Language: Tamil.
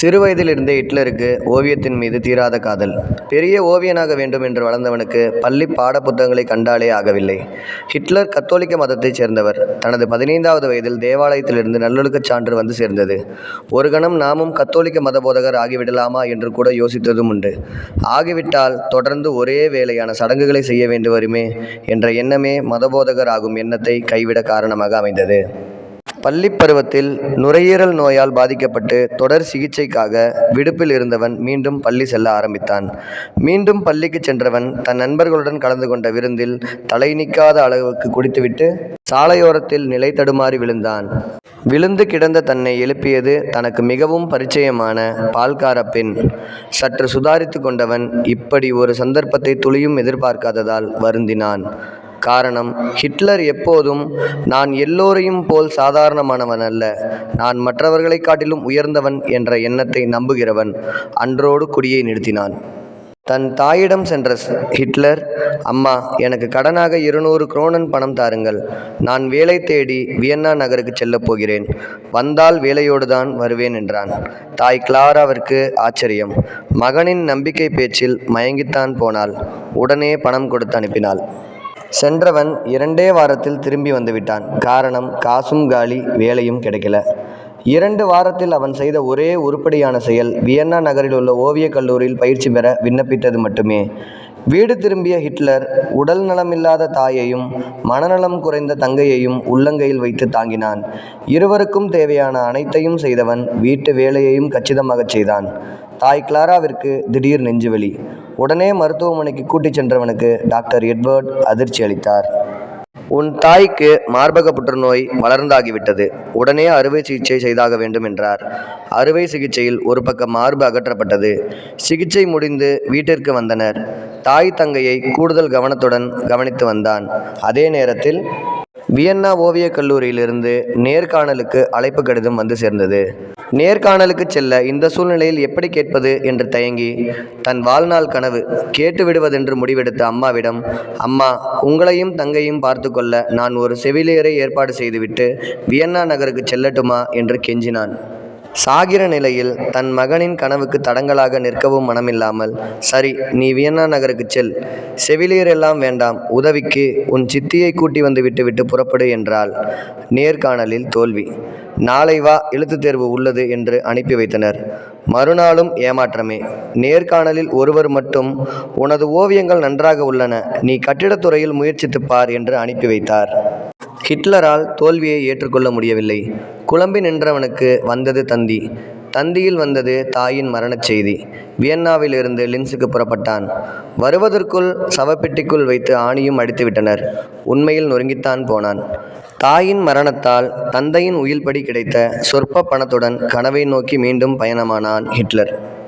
சிறுவயதிலிருந்தே ஹிட்லருக்கு ஓவியத்தின் மீது தீராத காதல். பெரிய ஓவியனாக வேண்டும் என்று வளர்ந்தவனுக்கு பள்ளிப் பாடப்புத்தகங்களைக் கண்டாலே ஆகவில்லை. ஹிட்லர் கத்தோலிக்க மதத்தைச் சேர்ந்தவர். தனது பதினைந்தாவது வயதில் தேவாலயத்திலிருந்து நல்லொழுக்கச் சான்று வந்து சேர்ந்தது. ஒரு கணம் நாமும் கத்தோலிக்க மதபோதகர் ஆகிவிடலாமா என்று கூட யோசித்ததும் உண்டு ஆகிவிட்டால் தொடர்ந்து ஒரே வேலையான சடங்குகளை செய்ய வேண்டி வருமே என்ற எண்ணமே மதபோதகர் ஆகும் எண்ணத்தை கைவிட காரணமாக அமைந்தது. பள்ளிப் பருவத்தில் நுரையீரல் நோயால் பாதிக்கப்பட்டு தொடர் சிகிச்சைக்காக விடுப்பில் இருந்தவன் மீண்டும் பள்ளி செல்ல ஆரம்பித்தான். மீண்டும் பள்ளிக்கு சென்றவன் தன் நண்பர்களுடன் கலந்து கொண்ட விருந்தில் தலைநிற்காத அளவுக்கு குடித்துவிட்டு சாலையோரத்தில் நிலை தடுமாறி விழுந்தான். விழுந்து கிடந்த தன்னை எழுப்பியது தனக்கு மிகவும் பரிச்சயமான பால்காரப் பெண். சற்று சுதாரித்து கொண்டவன் இப்படி ஒரு சந்தர்ப்பத்தை துளியும் எதிர்பார்க்காததால் வருந்தினான். காரணம் ஹிட்லர் எப்போதும் நான் எல்லோரையும் போல் சாதாரணமானவன் அல்ல நான் மற்றவர்களைக் காட்டிலும் உயர்ந்தவன் என்ற எண்ணத்தை நம்புகிறவன். அன்றோடு குடியை நிறுத்தினான். தன் தாயிடம் சென்ற ஹிட்லர் அம்மா எனக்கு கடனாக இருநூறு குரோனன் பணம் தாருங்கள். நான் வேலை தேடி வியன்னா நகருக்கு செல்லப் போகிறேன். வந்தால் வேலையோடுதான் வருவேன் என்றான். தாய் கிளாராவிற்கு ஆச்சரியம். மகனின் நம்பிக்கை பேச்சில் மயங்கித்தான் போனாள். உடனே பணம் கொடுத்து அனுப்பினாள். சென்றவன் இரண்டே வாரத்தில் திரும்பி வந்துவிட்டான். காரணம் காசும் காலி வேலையும் கிடைக்கல. இரண்டு வாரத்தில் அவன் செய்த ஒரே உருப்படியான செயல் வியன்னா நகரிலுள்ள ஓவியக் கல்லூரியில் பயிற்சி பெற விண்ணப்பித்தது மட்டுமே. வீடு திரும்பிய ஹிட்லர் உடல் நலமில்லாத தாயையும் மனநலம் குறைந்த தங்கையையும் உள்ளங்கையில் வைத்து தாங்கினான். இருவருக்கும் தேவையான அனைத்தையும் செய்தவன் வீட்டு வேலையையும் கச்சிதமாகச் செய்தான். தாய் கிளாராவிற்கு திடீர் நெஞ்சுவலி. உடனே மருத்துவமனைக்கு கூட்டிச் சென்றவனுக்கு டாக்டர் எட்வர்ட் அதிர்ச்சி அளித்தார். உன் தாய்க்கு மார்பக புற்றுநோய் வளர்ந்தாகிவிட்டது. உடனே அறுவை சிகிச்சை செய்தாக வேண்டும் என்றார். அறுவை சிகிச்சையில் ஒரு பக்கம் மார்பு அகற்றப்பட்டது. சிகிச்சை முடிந்து வீட்டிற்கு வந்தனர். தாய் தங்கையை கூடுதல் கவனத்துடன் கவனித்து வந்தான். அதே நேரத்தில் வியன்னா ஓவியக் கல்லூரியிலிருந்து நேர்காணலுக்கு அழைப்பு கடிதம் வந்து சேர்ந்தது. நேர்காணலுக்குச் செல்ல இந்த சூழ்நிலையில் எப்படி கேட்பது என்று தயங்கி தன் வாழ்நாள் கனவு கேட்டுவிடுவதென்று முடிவெடுத்த அம்மாவிடம் அம்மா உங்களையும் தங்கையும் பார்த்துக்கொள்ள நான் ஒரு செவிலியரை ஏற்பாடு செய்துவிட்டு வியன்னா நகருக்கு செல்லட்டுமா என்று கெஞ்சினான். சாகிற நிலையில் தன் மகனின் கனவுக்கு தடங்கலாக நிற்கவும் மனமில்லாமல் சரி நீ வியன்னா நகருக்குச் செல். செவிலியர் எல்லாம் வேண்டாம் உதவிக்கு உன் சித்தியை கூட்டி வந்து விட்டுவிட்டு புறப்படு என்றாள். நேர்காணலில் தோல்வி. நாளை வா எழுத்துத் தேர்வு உள்ளது என்று அனுப்பி வைத்தனர். மறுநாளும் ஏமாற்றமே. நேர்காணலில் ஒருவர் மட்டும் உனது ஓவியங்கள் நன்றாக உள்ளன. நீ கட்டிடத்துறையில் முயற்சித்துப்பார் பார் என்று அனுப்பி வைத்தார். ஹிட்லரால் தோல்வியை ஏற்றுக்கொள்ள முடியவில்லை. குழம்பி நின்றவனுக்கு வந்தது தந்தி. தந்தியில் வந்தது தாயின் மரணச் செய்தி. வியன்னாவிலிருந்து லின்ஸுக்கு புறப்பட்டான். வருவதற்குள் சவப்பெட்டிக்குள் வைத்து ஆணியும் அடித்துவிட்டனர். உண்மையில் நொறுங்கித்தான் போனான். தாயின் மரணத்தால் தந்தையின் உயில்படி கிடைத்த சொற்ப பணத்துடன் கனவை நோக்கி மீண்டும் பயணமானான் ஹிட்லர்.